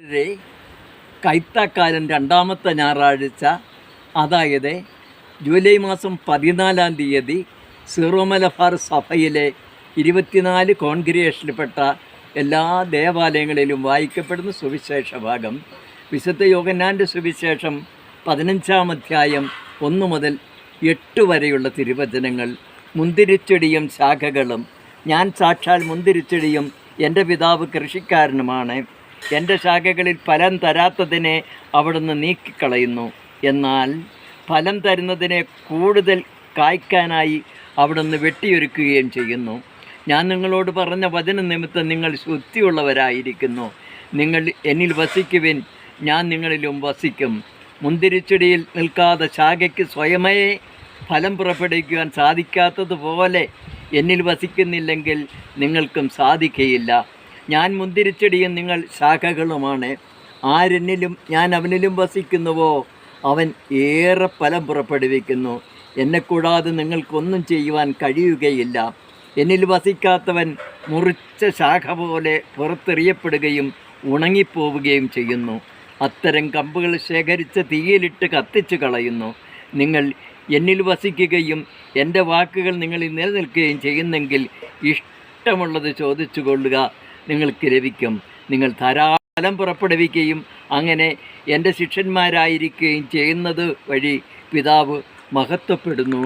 രെ കൈത്താക്കാലം രണ്ടാമത്തെ ഞായറാഴ്ച അതായത് ജൂലൈ മാസം പതിനാലാം തീയതി സീറോ മലബാർ സഭയിലെ ഇരുപത്തിനാല് കോൺഗ്രിയേഷനിൽപ്പെട്ട എല്ലാ ദേവാലയങ്ങളിലും വായിക്കപ്പെടുന്ന സുവിശേഷ ഭാഗം വിശുദ്ധ യോഗന്നാന്റെ സുവിശേഷം പതിനഞ്ചാം അധ്യായം ഒന്ന് മുതൽ എട്ട് വരെയുള്ള തിരുവചനങ്ങൾ മുന്തിരിച്ചെടിയും ശാഖകളും ഞാൻ സാക്ഷാൽ മുന്തിരിച്ചെടിയും എന്റെ പിതാവ് കൃഷിക്കാരനുമാണ്. എന്റെ ശാഖകളിൽ ഫലം തരാത്തതിനെ അവിടുന്ന് നീക്കിക്കളയുന്നു. എന്നാൽ ഫലം തരുന്നതിനെ കൂടുതൽ കായ്ക്കാനായി അവിടുന്ന് വെട്ടിയൊരുക്കുകയും ചെയ്യുന്നു. ഞാൻ നിങ്ങളോട് പറഞ്ഞ വചന നിമിത്തം നിങ്ങൾ ശുദ്ധിയുള്ളവരായിരിക്കുന്നു. നിങ്ങൾ എന്നിൽ വസിക്കുവിൻ ഞാൻ നിങ്ങളിലും വസിക്കും. മുന്തിരിച്ചെടിയിൽ നിൽക്കാതെ ശാഖയ്ക്ക് സ്വയമേ ഫലം പുറപ്പെടുവിക്കുവാൻ സാധിക്കാത്തതുപോലെ എന്നിൽ വസിക്കുന്നില്ലെങ്കിൽ നിങ്ങൾക്കും സാധിക്കയില്ല. ഞാൻ മുന്തിരിച്ചെടിയും നിങ്ങൾ ശാഖകളുമാണ്. ആരെന്നിലും ഞാൻ അവനിലും വസിക്കുന്നുവോ? അവൻ ഏറെ ഫലം പുറപ്പെടുവിക്കുന്നു. എന്നെ കൂടാതെ നിങ്ങൾക്കൊന്നും ചെയ്യുവാൻ കഴിയുകയില്ല. എന്നിൽ വസിക്കാത്തവൻ മുറിച്ച ശാഖ പോലെ പുറത്തെറിയപ്പെടുകയും ഉണങ്ങിപ്പോവുകയും ചെയ്യുന്നു. അത്തരം കമ്പുകൾ ശേഖരിച്ച് തീയിലിട്ട് കത്തിച്ചു കളയുന്നു. നിങ്ങൾ എന്നിൽ വസിക്കുകയും എന്റെ വാക്കുകൾ നിങ്ങളിൽ നിലനിൽക്കുകയും ചെയ്യുന്നെങ്കിൽ ഇഷ്ടമുള്ളത് ചോദിച്ചു കൊള്ളുക നിങ്ങൾക്ക് ലഭിക്കും. നിങ്ങൾ ധാരാളം പുറപ്പെടുവിക്കുകയും അങ്ങനെ എന്റെ ശിഷ്യന്മാരായിരിക്കുകയും ചെയ്യുന്നത് വഴി പിതാവ് മഹത്വപ്പെടുന്നു.